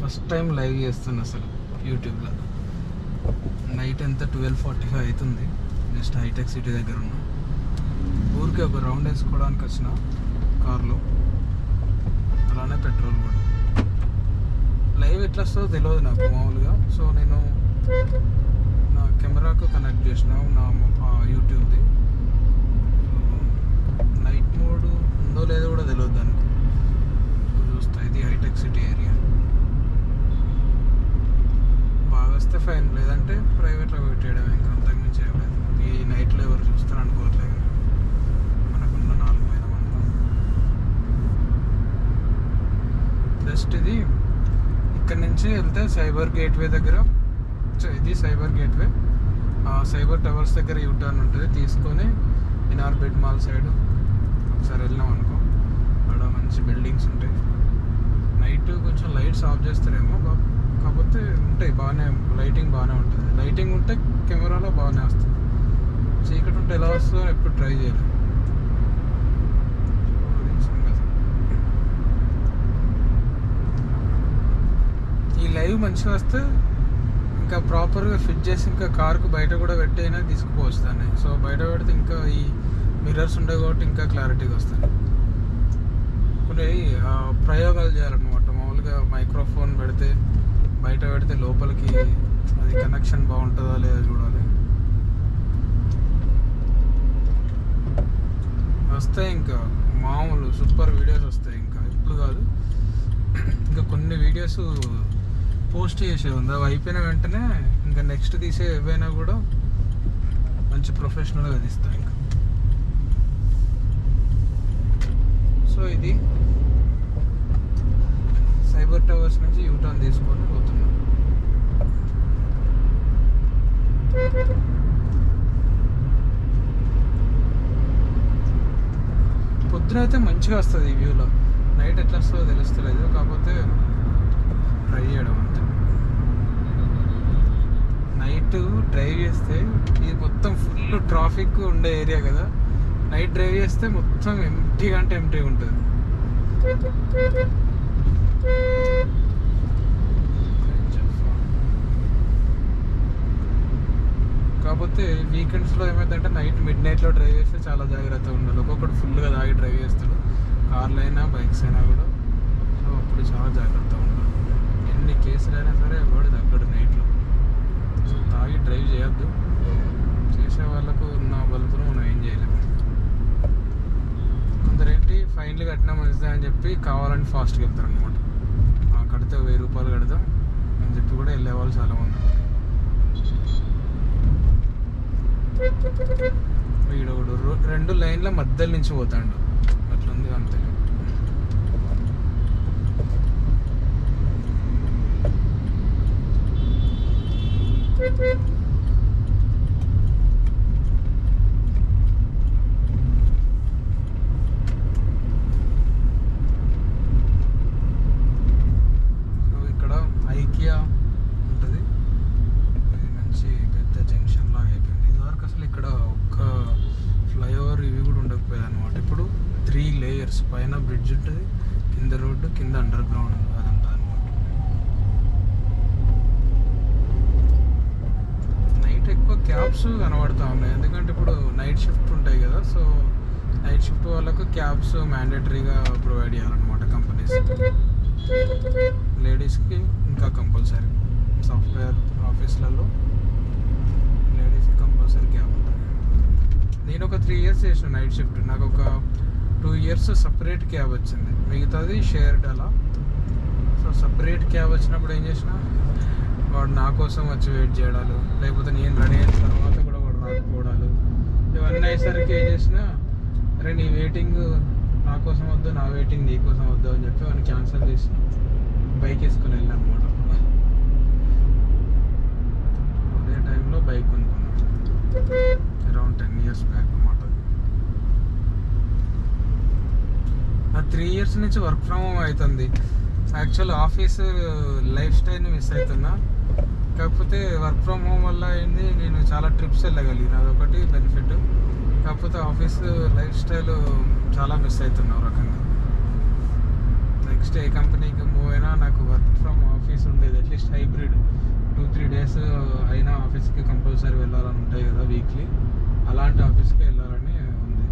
First time live చేస్తున్నా అసలు యూట్యూబ్లో. నైట్ ఎంత ట్వెల్వ్ ఫార్టీ ఫైవ్ అవుతుంది. నెక్స్ట్ హైటెక్ సిటీ దగ్గర ఉన్నా. ఊరికే ఒక రౌండ్ వేసుకోవడానికి వచ్చిన కార్లో. అలానే పెట్రోల్ కూడా. లైవ్ ఎట్లా వస్తుందో తెలియదు నాకు మామూలుగా. సో నేను నా కెమెరాకు కనెక్ట్ చేసిన నా యూట్యూబ్ది. నైట్ మోడ్ ఉందో లేదో కూడా తెలియదు దానికి. చూస్తా ఇది హైటెక్ సిటీ ఏరియా బాగా వస్తే ఫైన్ లేదంటే ప్రైవేట్లో పెట్టేయడం ఇంకా అంతకు మించి ఏం లేదు. ఈ నైట్లో ఎవరు చూస్తారు అనుకోవట్లేదు. మనకున్న నాలుగు వేల మంది. జస్ట్ ఇది. ఇక్కడ నుంచి వెళ్తే సైబర్ గేట్వే దగ్గర. ఇది సైబర్ గేట్వే ఆ సైబర్ టవర్స్ దగ్గర యూటర్న్ ఉంటుంది. తీసుకొని ఇనార్బిట్ మాల్ సైడ్ ఒకసారి వెళ్ళాం అనుకో. అక్కడ మంచి బిల్డింగ్స్ ఉంటాయి. నైట్ కొంచెం లైట్స్ ఆఫ్ చేస్తారేమో బాబు కాకపోతే ఉంటాయి బాగానే లైటింగ్ బాగానే ఉంటుంది. లైటింగ్ ఉంటే కెమెరాలో బాగానే వస్తుంది. చీకటి ఉంటే ఎలా వస్తుందో ఎప్పుడు ట్రై చేయలేదు. ఈ లైవ్ మంచిగా వస్తే ఇంకా ప్రాపర్గా ఫిట్ చేసి ఇంకా కార్కు బయట కూడా పెట్టైనా తీసుకుపోవచ్చు దాన్ని. సో బయట పెడితే ఇంకా ఈ మిర్రర్స్ ఉండే కాబట్టి ఇంకా క్లారిటీగా వస్తుంది కొన్ని ఆ, ప్రయోగాలు చేయాలన్నమాట. మామూలుగా మైక్రోఫోన్ పెడితే బయట పెడితే లోపలికి అది కనెక్షన్ బాగుంటుందా లేదా చూడాలి. వస్తాయి ఇంకా మామూలు సూపర్ వీడియోస్ వస్తాయి ఇంకా ఇప్పుడు కాదు. ఇంకా కొన్ని వీడియోస్ పోస్ట్ చేసే ఉంది. అవి అయిపోయిన వెంటనే ఇంకా నెక్స్ట్ తీసే ఏవైనా కూడా మంచి ప్రొఫెషనల్గా తీస్తాయి ఇంకా. సో ఇది. సైబర్ టవర్స్ నుంచి యూటర్న్ తీసుకొని పోతున్నాం. పొద్దున అయితే మంచిగా వస్తుంది ఈ వ్యూలో నైట్ ఎట్లా వస్తుందో తెలుస్తలేదు కాకపోతే ట్రై చేయడం అంతే. నైట్ డ్రైవ్ చేస్తే ఇది మొత్తం ఫుల్ ట్రాఫిక్ ఉండే ఏరియా కదా. నైట్ డ్రైవ్ చేస్తే మొత్తం ఎంటీగా అంటే ఎంటీగా ఉంటుంది. కాకపోతే వీకెండ్స్లో ఏమైందంటే నైట్ మిడ్ నైట్లో డ్రైవ్ చేస్తే చాలా జాగ్రత్తగా ఉండాలి. ఒక్కొక్కడు ఫుల్గా తాగి డ్రైవ్ చేస్తాడు. కార్లు అయినా బైక్స్ అయినా కూడా. సో అప్పుడు చాలా జాగ్రత్తగా ఉండాలి. ఎన్ని కేసులైనా సరే ఎవడు తగ్గడు నైట్లో సో తాగి డ్రైవ్ చేయొద్దు. చేసే వాళ్ళకు ఉన్న బలుపును మనం ఏం చేయలేము కొందరేంటి ఫైన్లు కట్టినా మంచిదే అని చెప్పి కావాలని ఫాస్ట్గా వెళ్తారు అనమాట కడితే వెయ్యి రూపాయలు కడతాం. అని చెప్పి కూడా వెళ్ళే వాళ్ళు చాలా మంది వీడోడు రెండు లైన్ల మధ్యలో నుంచి పోతాడు. అట్లుంది అంతే. సో ఇక్కడ ఐకియా ఉంటుంది ఇది మంచి పెద్ద జంక్షన్ లాగా అయిపోయింది ఇదివరకు అసలు ఇక్కడ ఒక్క ఫ్లైఓవర్ ఇవి కూడా ఉండకపోయేది అనమాట ఇప్పుడు త్రీ లేయర్స్ పైన బ్రిడ్జ్ ఉంటుంది కింద రోడ్డు కింద అండర్ గ్రౌండ్ అది ఉంటుంది అనమాట నైట్ క్యాబ్స్ కనబడతా ఉన్నాయి. ఎందుకంటే ఇప్పుడు నైట్ షిఫ్ట్ ఉంటాయి కదా సో నైట్ షిఫ్ట్ వాళ్ళకు క్యాబ్స్ మ్యాండేటరీగా ప్రొవైడ్ చేయాలన్నమాట కంపెనీస్ లేడీస్కి ఇంకా కంపల్సరీ సాఫ్ట్వేర్ ఆఫీస్లలో లేడీస్కి కంపల్సరీ క్యాబ్ ఉంటుంది నేను ఒక త్రీ ఇయర్స్ చేసిన నైట్ షిఫ్ట్ నాకు ఒక టూ ఇయర్స్ సపరేట్ క్యాబ్ వచ్చింది. మిగతాది షేర్డ్ అలా. సో సపరేట్ క్యాబ్ వచ్చినప్పుడు ఏం చేసిన వాడు నా కోసం వచ్చి వెయిట్ చేయడాలు లేకపోతే నేను రెడీ అయిన తర్వాత ఇవన్నీ అయ్యేసరికి ఏం చేసినా అరే నీ వెయిటింగ్ నా కోసం వద్దు నా వెయిటింగ్ నీ కోసం వద్దు అని చెప్పి వాడిని క్యాన్సిల్ చేసి బైక్ వేసుకుని వెళ్ళాను అనమాట అదే టైంలో బైక్ కొనుక్కున్నాను అరౌండ్ టెన్ ఇయర్స్ బ్యాక్ అనమాట ఆ త్రీ ఇయర్స్ నుంచి వర్క్ ఫ్రమ్ హోమ్ అవుతుంది. యాక్చువల్ ఆఫీస్ లైఫ్ స్టైల్ని మిస్ అవుతున్నా. కాకపోతే వర్క్ ఫ్రమ్ హోమ్ వల్ల ఏంది నేను చాలా ట్రిప్స్ వెళ్ళగలిగిన. అదొకటి బెనిఫిట్ కాకపోతే ఆఫీస్ లైఫ్ స్టైల్ చాలా మిస్ అవుతున్నా ఒక రకంగా. నెక్స్ట్ ఏ కంపెనీకి మూవ్ అయినా నాకు వర్క్ ఫ్రమ్ ఆఫీస్ ఉండేది at least hybrid two three days అయినా ఆఫీస్కి కంపల్సరీ వెళ్ళాలని ఉంటాయి కదా వీక్లీ అలాంటి ఆఫీస్కి వెళ్ళాలని ఉంది.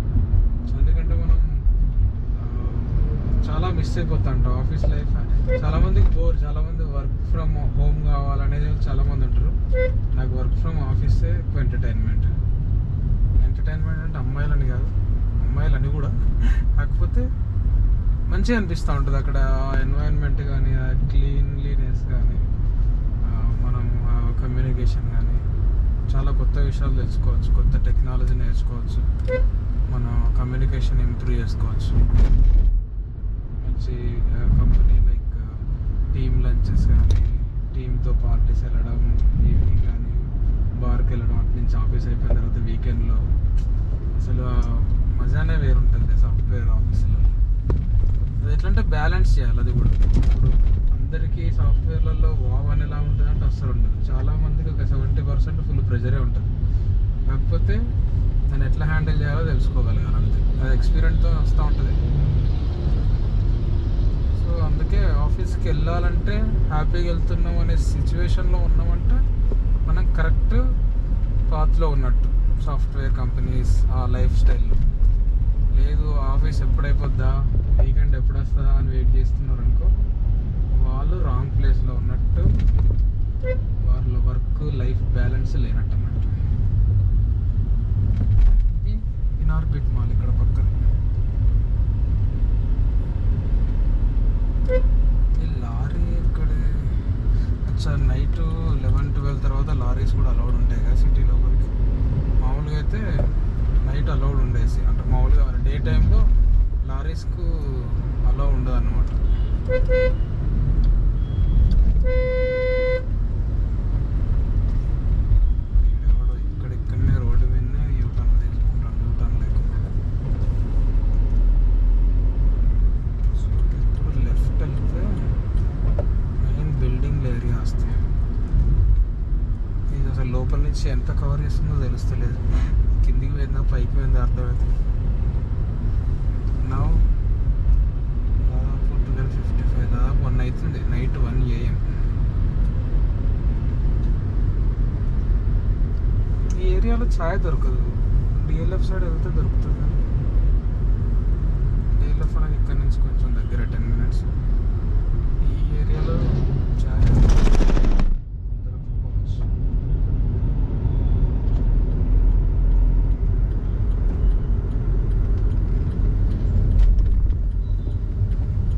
సో ఎందుకంటే మనం చాలా మిస్ అయిపోతాంట ఆఫీస్ లైఫ్ చాలా మందికి బోర్ చాలా మంది వర్క్ ఫ్రమ్ హోమ్ కావాలనేది చాలా మంది ఉంటారు. నాకు వర్క్ ఫ్రమ్ ఆఫీసే ఎక్కువ ఎంటర్టైన్మెంట్. ఎంటర్టైన్మెంట్ అంటే అమ్మాయిలని కాదు అమ్మాయిలని కూడా. కాకపోతే మంచిగా అనిపిస్తూ ఉంటుంది అక్కడ ఎన్వైరన్మెంట్ కానీ ఆ క్లీన్లీనెస్ కానీ మనం కమ్యూనికేషన్ కానీ. చాలా కొత్త విషయాలు తెలుసుకోవచ్చు కొత్త టెక్నాలజీ నేర్చుకోవచ్చు. మన కమ్యూనికేషన్ ఇంప్రూవ్ చేసుకోవచ్చు. మంచి కంపెనీ టీమ్ లంచెస్ కానీ టీంతో పార్టీస్ వెళ్ళడం ఈవినింగ్ కానీ బార్కి వెళ్ళడం అటు నుంచి ఆఫీస్ అయిపోయిన తర్వాత వీకెండ్లో. అసలు మజానే వేరుంటుంది సాఫ్ట్వేర్ ఆఫీస్లో. అది ఎట్లా అంటే బ్యాలెన్స్ చేయాలి అది కూడా. ఇప్పుడు అందరికీ సాఫ్ట్వేర్లలో వావ్ అని ఎలా ఉంటుంది అంటే అస్సలు ఉండదు. చాలామందికి ఒక సెవెంటీ పర్సెంట్ ఫుల్ ప్రెజరే ఉంటుంది. కాకపోతే దాన్ని ఎట్లా హ్యాండిల్ చేయాలో తెలుసుకోగలగాలి అంతే. అది ఎక్స్పీరియన్స్తో వస్తూ ఉంటుంది. అందుకే ఆఫీస్కి వెళ్ళాలంటే హ్యాపీగా వెళ్తున్నాం అనే సిచ్యువేషన్లో ఉన్నామంటే మనం కరెక్ట్ పాత్లో ఉన్నట్టు. సాఫ్ట్వేర్ కంపెనీస్ ఆ లైఫ్ స్టైల్లో లేదు ఆఫీస్ ఎప్పుడైపోద్దా? వీకెండ్ ఎప్పుడు వస్తుందా అని వెయిట్ చేస్తున్నారు అనుకో వాళ్ళు రాంగ్ ప్లేస్లో ఉన్నట్టు వాళ్ళ వర్క్ లైఫ్ బ్యాలెన్స్ లేనట్టు అన్నట్టు. ఇది ఇనార్బిట్ మాల్ ఇక్కడ పక్కన ఈ లారీ ఇక్కడ అచ్చా నైట్ లెవెన్ ట్వెల్వ్ తర్వాత లారీస్ కూడా అలౌడ్ ఉంటాయి కదా సిటీ లోపలికి. మామూలుగా అయితే నైట్ అలౌడ్ ఉండేసి అంటే మామూలుగా డే టైంలో లారీస్కు అలౌ ఉండదు అనమాట ఇక్కడ ఇక్కడనే రోడ్డు మీదనే యూటర్న్ తీసుకుంటాం యూటర్న్ లేకుండా సో ఇప్పుడు లెఫ్ట్ వెళ్తే మెయిన్ బిల్డింగ్ ఏరియా వస్తాయి ఇది అసలు లోపల నుంచి ఎంత కవర్ చేస్తుందో తెలుస్తలేదు కిందికి పోయిందా పైకి పోయిందా అర్థమవుతుంది నా దాదాపు ట్వెల్వ్ ఫిఫ్టీ ఫైవ్ దాదాపు వన్ అవుతుంది నైట్ వన్ ఏఎం ఈ ఏరియాలో ఛాయ్ దొరకదు. డిఎల్ఎఫ్ సైడ్ వెళ్తే దొరుకుతుంది డిఎల్ఎఫ్ అనేది ఇక్కడ నుంచి కొంచెం దగ్గర టెన్ మినిట్స్ ఈ ఏరియాలో ఛాయ్ దొరకకపోవచ్చు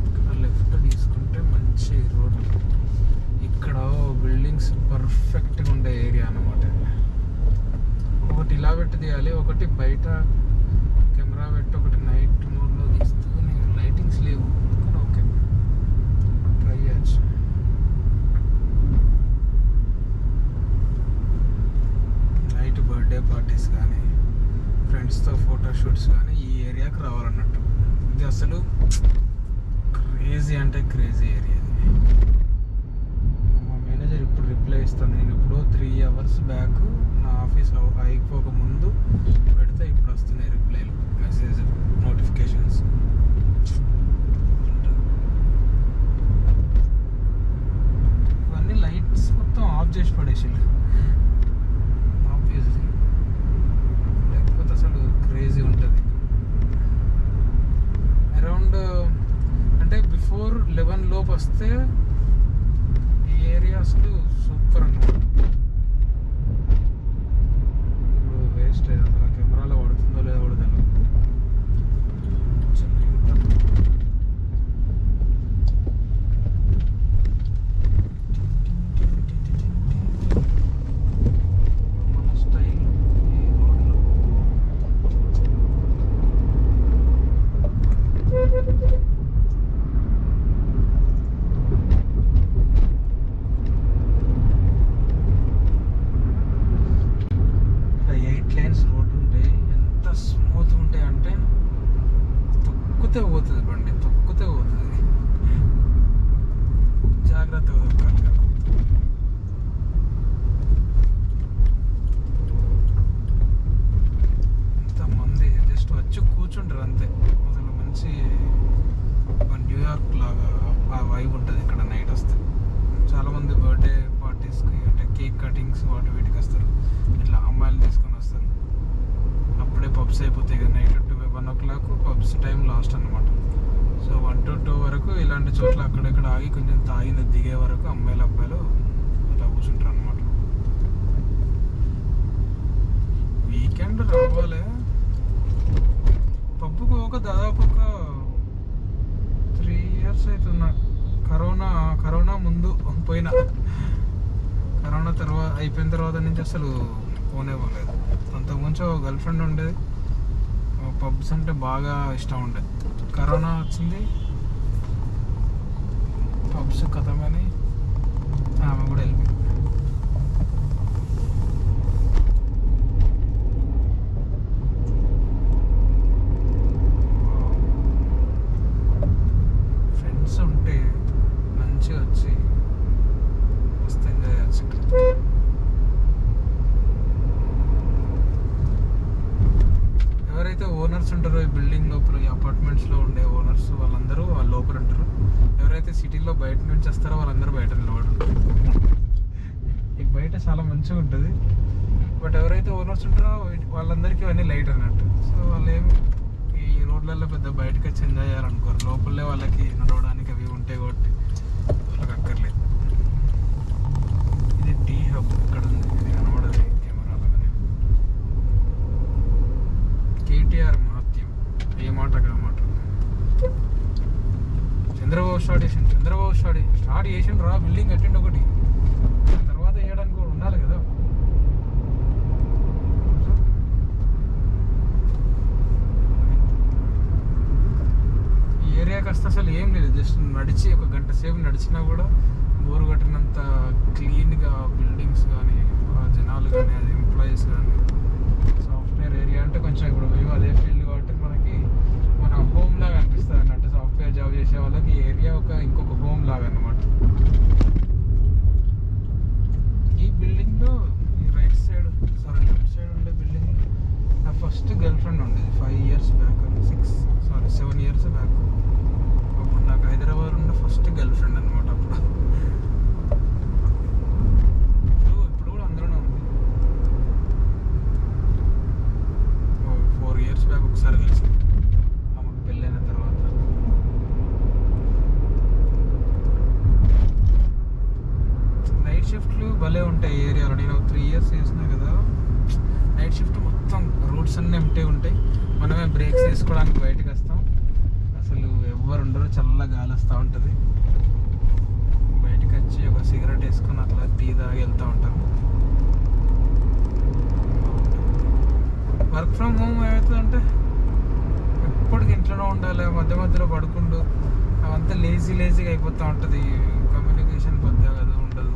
ఇక్కడ లెఫ్ట్ తీసుకుంటే మంచి రోడ్ ఇక్కడ బిల్డింగ్స్ పర్ఫెక్ట్గా ఉండే ఏరియా అన్నమాట ఒకటి ఇలా పెట్టి తీయాలి ఒకటి బయట కెమెరా పెట్టి ఒకటి నైట్ మోడ్లో తీస్తూ నేను లైటింగ్స్ లేవు కానీ ఓకే ట్రై చేయొచ్చు నైట్ బర్త్డే పార్టీస్ కానీ ఫ్రెండ్స్తో ఫోటోషూట్స్ కానీ ఈ ఏరియాకి రావాలన్నట్టు ఇది అసలు క్రేజీ అంటే క్రేజీ ఏరియా ఇది మా మేనేజర్ ఇప్పుడు రిప్లై ఇస్తాను నేను ఇప్పుడు త్రీ అవర్స్ బ్యాక్ నా ఆఫీస్ అవ- అయిపోక ముందు పెడితే ఇప్పుడు వస్తున్నాయి రిప్లైలు మెసేజ్ నోటిఫికేషన్స్ ఇవన్నీ లైట్స్ మొత్తం ఆఫ్ చేసి పడేసిండు ఆబ్వియస్లీ లేకపోతే అసలు క్రేజీ ఉంటుంది అరౌండ్ అంటే బిఫోర్ లెవెన్ లోపు వస్తే ఈ ఏరియా అసలు సూపర్ అన్నమాట ఇప్పుడు వేస్ట్ అసలు ఆ కెమెరాలో పడుతుందో లేదో కూడా తెలియదు చిన్న యూటర్న్. మన స్టైల్ ఈ రోడ్లో పబ్స్ అయిపోతాయి కదా night two one o'clock pubs time last అనమాట సో వన్ టు టూ వరకు ఇలాంటి చోట్ల అక్కడక్కడ ఆగి కొంచెం తాగిన దిగే వరకు అమ్మాయిలు అబ్బాయిలు అలా కూర్చుంటారు అనమాట వీకెండ్ రావాలి. పబ్బుకు ఒక దాదాపు ఒక త్రీ ఇయర్స్ అవుతున్నా కరోనా కరోనా ముందు పోయినా. కరోనా తర్వాత అయిపోయిన తర్వాత నుంచి అసలు పోనే పోలేదు అంతకుముందు గర్ల్ ఫ్రెండ్ ఉండేది. పబ్స్ అంటే బాగా ఇష్టం ఉండేది కరోనా వచ్చింది. పబ్స్ కథమని ఆమె కూడా వెళ్ళిపోయింది ఫ్రెండ్స్ ఉంటే మంచిగా వచ్చి మస్తు ఎంజాయ్ చేయొచ్చు ఇక్కడ ఎవరైతే ఓనర్స్ ఉంటారో ఈ బిల్డింగ్ లోపల ఈ అపార్ట్మెంట్స్లో ఉండే ఓనర్స్ వాళ్ళందరూ వాళ్ళ లోపల ఉంటారు ఎవరైతే సిటీలో బయట నుంచి వస్తారో వాళ్ళందరూ బయట నిలబడుతారు ఇక బయట చాలా మంచిగా ఉంటుంది బట్ ఎవరైతే ఓనర్స్ ఉంటారో అన్నీ లైట్ అన్నట్టు. సో వాళ్ళు ఏమి ఈ రోడ్లలో పెద్ద బయటకు వచ్చి ఎంజాయ్ చేయాలనుకోరు. లోపలే వాళ్ళకి నడవడానికి అవి ఉంటాయి కాబట్టి వాళ్ళకి అక్కర్లేదు. ఇది టీ హబ్ ఇక్కడ ఉంది. ఇది కనబడదు కెమెరాలో కానీ కేటీఆర్ మహత్యం. ఏ మాట కా మాట. చంద్రబాబు స్టార్ట్ చేసిండు. చంద్రబాబు స్టార్ట్ స్టార్ట్ చేసిండు రా బిల్డింగ్ కట్టిండు ఒకటి తర్వాత వేయడానికి కూడా ఉండాలి కదా ఈ అసలు ఏం లేదు జస్ట్ నడిచి ఒక గంట సేపు నడిచినా కూడా బోరు కట్టినంత క్లీన్గా బిల్డింగ్స్ కానీ జనాలు కానీ అది ఎంప్లాయీస్ కానీ సాఫ్ట్వేర్ ఏరియా అంటే కొంచెం ఇప్పుడు మేము అదే ఫీల్డ్ కాబట్టి మనకి మన హోమ్ లాగా అనిపిస్తుంది అన్నట్టు సాఫ్ట్వేర్ జాబ్ చేసే వాళ్ళకి ఈ ఏరియా ఒక ఇంకొక హోమ్ లాగా అన్నమాట. ఈ బిల్డింగ్లో ఈ right side sorry left side ఉండే బిల్డింగ్ నా ఫస్ట్ గర్ల్ ఫ్రెండ్ ఉండేది five years back six sorry seven years back అప్పుడు నాకు హైదరాబాద్ ఉన్న ఫస్ట్ గర్ల్ ఫ్రెండ్ అనమాట అప్పుడు. ఇప్పుడు ఇప్పుడు కూడా అందులోనే ఉంది. ఫోర్ ఇయర్స్ బ్యాక్ ఒకసారి కలిసి. ఆమెకు పెళ్ళైన తర్వాత. నైట్ షిఫ్ట్లు భలే ఉంటాయి ఏరియాలో. నేను త్రీ ఇయర్స్ చేసినా కదా నైట్ షిఫ్ట్ మొత్తం రోడ్స్ అన్నీ ఎంటీ ఉంటాయి. మనమే బ్రేక్స్ తీసుకోవడానికి బయటకు వస్తాం. ఎవ్వరు ఉండరు చల్ల గాలి వస్తూ ఉంటుంది. బయటకు వచ్చి ఒక సిగరెట్ వేసుకొని అట్లా టీ తాగి వెళ్తూ ఉంటారు. వర్క్ ఫ్రమ్ హోమ్ ఏమవుతుందంటే ఎప్పటికి ఇంట్లోనే ఉండాలి మధ్య మధ్యలో పడుకుండు అవంతా లేజీ లేజీగా అయిపోతూ ఉంటుంది. కమ్యూనికేషన్ పెద్దగా అది ఉండదు.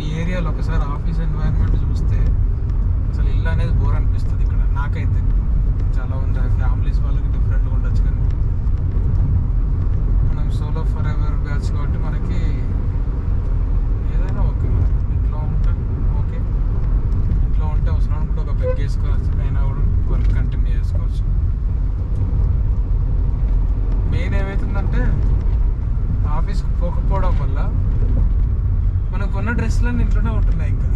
ఈ ఏరియాలో ఒకసారి ఆఫీస్ ఎన్వైర్న్మెంట్ చూస్తే అసలు ఇల్లు అనేది బోర్ అనిపిస్తుంది ఇక్కడ. నాకైతే చాలా ఉంది. ఫ్యామిలీస్ వాళ్ళకి డిఫరెంట్గా ఉండొచ్చు కానీ. సోలో ఫర్ ఎవర్ బ్యాచ్ కాబట్టి మనకి ఏదైనా ఓకే మనం ఇంట్లో ఉంటే ఓకే. ఇంట్లో ఉంటే అవసరం కూడా ఒక బెగ్ వేసుకోవచ్చు అయినా కూడా వర్క్ కంటిన్యూ చేసుకోవచ్చు. మెయిన్ ఏమవుతుందంటే ఆఫీస్కి పోకపోవడం వల్ల మనకు ఉన్న డ్రెస్సులన్నీ ఇంట్లోనే ఉంటున్నాయి ఇంకా.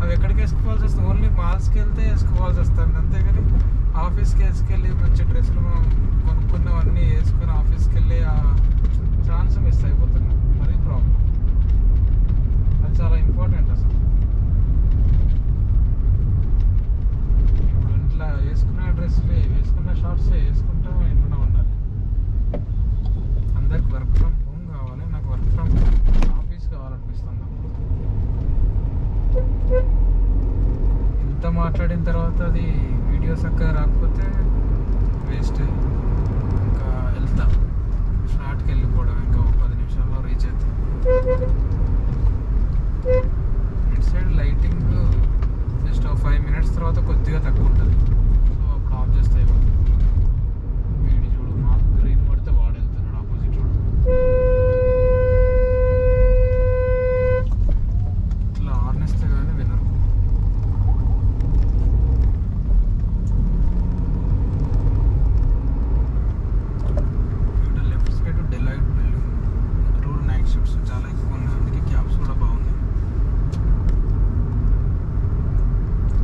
అవి ఎక్కడికి వేసుకోవాల్సి వస్తుంది? ఓన్లీ మాల్స్కి వెళ్తే వేసుకోవాల్సి వస్తుంది. అంతేగాని ఆఫీస్కి వేసుకెళ్ళి మంచి డ్రెస్ మనం కొనుక్కున్నవన్నీ వేసుకొని ఆఫీస్కి వెళ్ళి ఆ ఛాన్స్ మిస్ అయిపోతున్నాం అది ప్రాబ్లం అది చాలా ఇంపార్టెంట్ అసలు ఇప్పుడు ఇంట్లో వేసుకున్న డ్రెస్లే వేసుకున్న షార్ట్సే వేసుకుంటాం ఇంట్లోనే ఉండాలి అందరికి వర్క్ ఫ్రమ్ హోమ్ కావాలి నాకు వర్క్ ఫ్రమ్ ఆఫీస్ కావాలనిపిస్తుంది ఎంత మాట్లాడిన తర్వాత అది వీడియో చక్కగా రాకపోతే వేస్ట్ ఇంకా వెళ్తా షార్ట్కి వెళ్ళిపోవడం ఇంకా ఒక పది నిమిషాల్లో రీచ్ అవుతా ఇటు సైడ్ లైటింగ్ జస్ట్ ఒక ఫైవ్ మినిట్స్ తర్వాత కొద్దిగా తక్కువ ఉంటుంది. సో అప్పుడు ఆఫ్ చేస్తే అయిపోతుంది వీడి చూడు మాకు గ్రీన్ పడితే వాడు వెళ్తున్నాడు ఆపోజిట్ చూడు ఇట్లా ఆర్నిస్తే కానీ వినరు ఇక్కడ లెఫ్ట్ సైడ్ డెలైట్ బిల్డింగ్ ఇక్కడ కూడా నైట్ షిఫ్ట్స్ చాలా ఎక్కువ ఉన్నాయి అందుకే క్యాబ్స్ కూడా బాగున్నాయి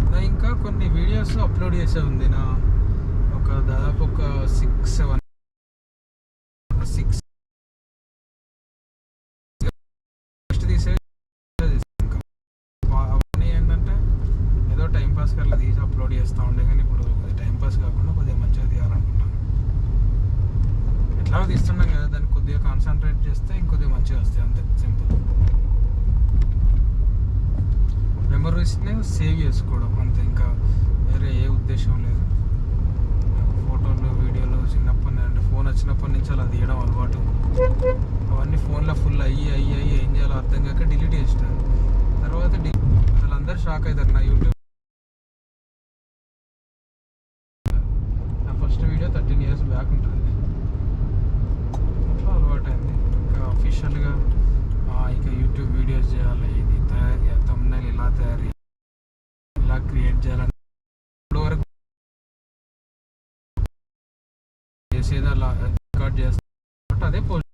నా ఇంకా కొన్ని వీడియోస్ అప్లోడ్ చేసే ఉంది నా దాదాపు ఒక సిక్స్ సెవెన్ సిక్స్ ఫస్ట్ తీసే ఇంకా వా- అవన్నీ ఏంటంటే ఏదో టైం పాస్ అప్లోడ్ చేస్తూ ఉండే కానీ ఇప్పుడు కొద్దిగా టైంపాస్ కాకుండా కొద్దిగా మంచిగా తీయాలనుకుంటాను ఎట్లా తీస్తున్నాం కదా దాన్ని కొద్దిగా కాన్సన్ట్రేట్ చేస్తే ఇంకొద్దిగా మంచిగా వస్తాయి అంతే. సింపుల్ మెమరీస్ని సేవ్ చేసుకోవడం అంతే. ఇంకా వేరే ఏ ఉద్దేశం లేదు. ఫోటోలు వీడియోలు చిన్నప్పటి అంటే ఫోన్ వచ్చినప్పటి నుంచి అలా తీయడం అలవాటు. అవన్నీ ఫోన్లో ఫుల్ అయ్యి అయ్యి అయ్యి ఏం చేయాలో అర్థం కాక డిలీట్ చేసిన. తర్వాత డి అసలు అందరు షాక్ అవుతారు. నా యూట్యూబ్ నా first video thirteen years back ఉంటుంది అట్లా అలవాటైంది ఇంకా అఫీషియల్గా ఇక యూట్యూబ్ వీడియోస్ చేయాలి ఇది తయారు తమ్ముళ్ళు ఇలా తయారు చేయాలి, ఇలా క్రియేట్ చేయాలని ఇప్పుడు వరకు చేసేది అలా రికార్డ్ చేస్తా బట్ అదే పోస్ట్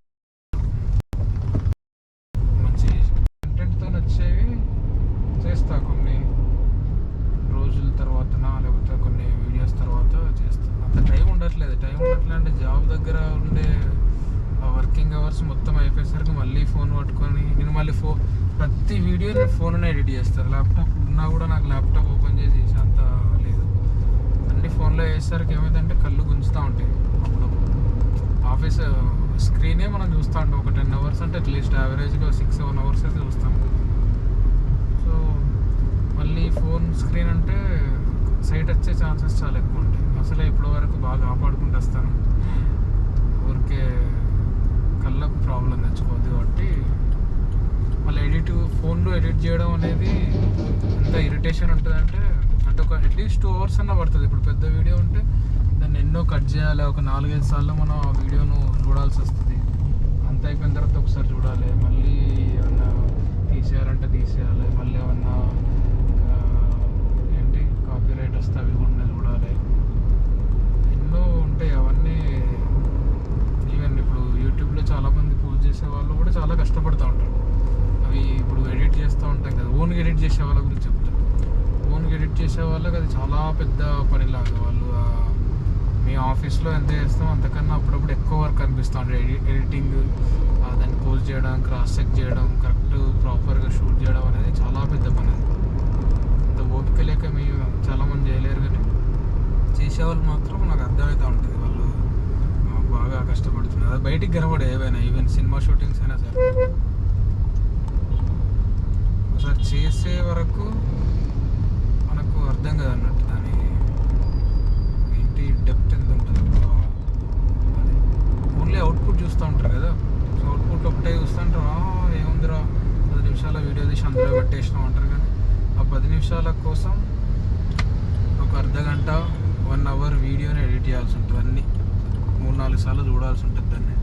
మంచి కంటెంట్తో వచ్చేవి చేస్తా కొన్ని రోజుల తర్వాతనా లేకపోతే కొన్ని వీడియోస్ తర్వాత చేస్తా అంత టైం ఉండట్లేదు టైం ఉండట్లేదు అంటే జాబ్ దగ్గర ఉండే అవర్స్ మొత్తం అయిపోయేసరికి మళ్ళీ ఫోన్ పట్టుకొని నేను మళ్ళీ ఫో ప్రతి వీడియో నేను ఫోన్లోనే ఎడిట్ చేస్తాను ల్యాప్టాప్ ఉన్నా కూడా నాకు ల్యాప్టాప్ ఓపెన్ చేసి అంత లేదు. అన్ని ఫోన్లో వేసేసరికి ఏమైందంటే కళ్ళు గుంజుతూ ఉంటాయి. అప్పుడు ఆఫీస్ స్క్రీనే మనం చూస్తూ ఉంటాం. ఒక టెన్ అవర్స్ అంటే అట్లీస్ట్ యావరేజ్గా సిక్స్ సెవెన్ అవర్స్ అయితే చూస్తాం. సో మళ్ళీ ఫోన్ స్క్రీన్ అంటే సైట్ వచ్చే ఛాన్సెస్ చాలా ఎక్కువ ఉంటాయి. అసలే ఇప్పటివరకు బాగా కాపాడుకుంటూ వస్తాను. ఊరికే కళ్ళకు ప్రాబ్లం తెచ్చుకోవద్దు కాబట్టి మళ్ళీ ఎడిట్ ఫోన్లో ఎడిట్ చేయడం అనేది ఎంత ఇరిటేషన్ ఉంటుందంటే అంటే ఒక అట్లీస్ట్ టూ అవర్స్ అన్న పడుతుంది. ఇప్పుడు పెద్ద వీడియో ఉంటే దాన్ని ఎన్నో కట్ చేయాలి. ఒక నాలుగైదు సార్లు మనం ఆ వీడియోను చూడాల్సి వస్తుంది. అంత అయిపోయిన తర్వాత ఒకసారి చూడాలి. మళ్ళీ ఏమన్నా తీసేయాలంటే తీసేయాలి. మళ్ళీ ఏమన్నా ఏంటి? కాపీ రైట్ వస్తే అవి కూడా చూడాలి. ఎన్నో ఉంటాయి. అవన్నీ యూట్యూబ్లో చాలామంది పోస్ట్ చేసే వాళ్ళు కూడా చాలా కష్టపడుతూ ఉంటారు. అవి ఇప్పుడు ఎడిట్ చేస్తూ ఉంటాం కదా ఓన్గా ఎడిట్ చేసే వాళ్ళ గురించి చెప్తారు ఓన్గా ఎడిట్ చేసే వాళ్ళకి అది చాలా పెద్ద పనిలాగా వాళ్ళు మీ ఆఫీస్లో ఎంత చేస్తాం అంతకన్నా అప్పుడప్పుడు ఎక్కువ వర్క్ అనిపిస్తూ ఉంటుంది ఎడిటింగ్ దాన్ని పోస్ట్ చేయడం క్రాస్ చెక్ చేయడం కరెక్ట్ ప్రాపర్గా షూట్ చేయడం అనేది చాలా పెద్ద పని అది. అంత ఓపిక లేక మేము చాలామంది చేయలేరు కానీ చేసేవాళ్ళు మాత్రం నాకు అర్థమవుతూ ఉంటుంది. బాగా కష్టపడుతున్నారు. అది బయటికి కనబడే ఏవైనా ఈవెన్ సినిమా షూటింగ్స్ అయినా సరే. ఒకసారి చేసే వరకు మనకు అర్థం కదా అన్నట్టు దాని ఏంటి డెప్త్ ఎంత ఉంటుంది. అది ఓన్లీ అవుట్పుట్ చూస్తూ ఉంటారు కదా. సో అవుట్పుట్ ఒకటే చూస్తూ ఉంటారు. ఏముందిరా? పది నిమిషాల వీడియో తీసి అందులో పెట్టేసినాం అంటారు కానీ ఆ పది నిమిషాల కోసం ఒక అర్ధ గంట వన్ అవర్ వీడియోని ఎడిట్ చేయాల్సి ఉంటుంది అన్నీ. మూడు నాలుగు సార్లు చూడాల్సి ఉంటుంది దాన్ని.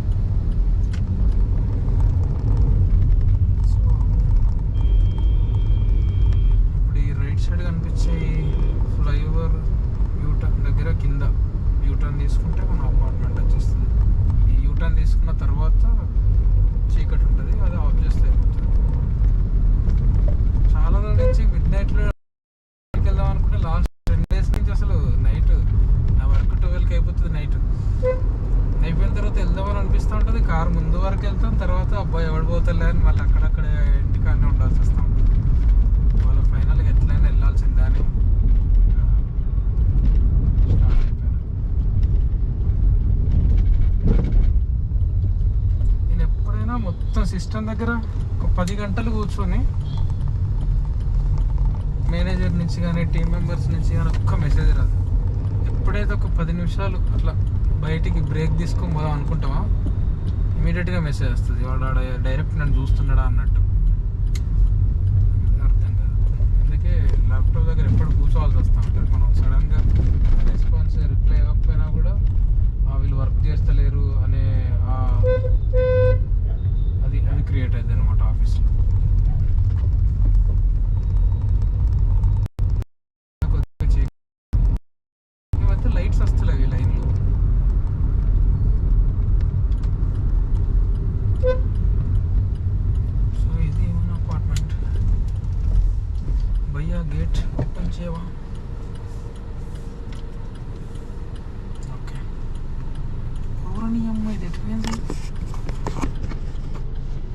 ఇప్పుడు ఈ రైట్ సైడ్ కనిపించే ఈ ఫ్లైఓవర్ యూటర్న్ దగ్గర కింద యూటర్న్ తీసుకుంటే మన అపార్ట్మెంట్ వచ్చేస్తుంది. ఈ యూటర్న్ తీసుకున్న తర్వాత చీకటి ఉంటుంది అది ఆఫ్ చేస్తే అయిపోతుంది. చాలా రోజుల నుంచి మిడ్ నైట్లో వెళ్దాం అనుకుంటే లాస్ట్ టెన్ డేస్ నుంచి అసలు నైట్ నా వర్క్ ట్వెల్వ్కి అయిపోతుంది నైట్ అయిపోయిన తర్వాత వెళ్దామని అనిపిస్తూ ఉంటుంది కార్ ముందు వరకు వెళ్తాం తర్వాత అబ్బాయి ఎవడు పోతలే అని మళ్ళీ అక్కడక్కడే ఇంటికాడనే ఉండాల్సి వస్తాం వాళ్ళు ఫైనల్గా ఎట్లయినా వెళ్ళాల్సిందే అని స్టార్ట్ అయిపోయాను నేను ఎప్పుడైనా మొత్తం సిస్టమ్ దగ్గర ఒక పది గంటలు కూర్చొని మేనేజర్ నుంచి కానీ టీం మెంబర్స్ నుంచి కానీ ఒక్క మెసేజ్ రాదు. ఎప్పుడైతే ఒక పది నిమిషాలు అట్లా బయటికి బ్రేక్ తీసుకొని పోదాం అనుకుంటామా ఇమీడియట్గా మెసేజ్ వస్తుంది. వాడు ఆడ డైరెక్ట్ నన్ను చూస్తున్నాడా అన్నట్టు. అర్థం కాదు. అందుకే ల్యాప్టాప్ దగ్గర ఎప్పుడు కూర్చోవాల్సి వస్తూ ఉంటుంది మనం సడన్గా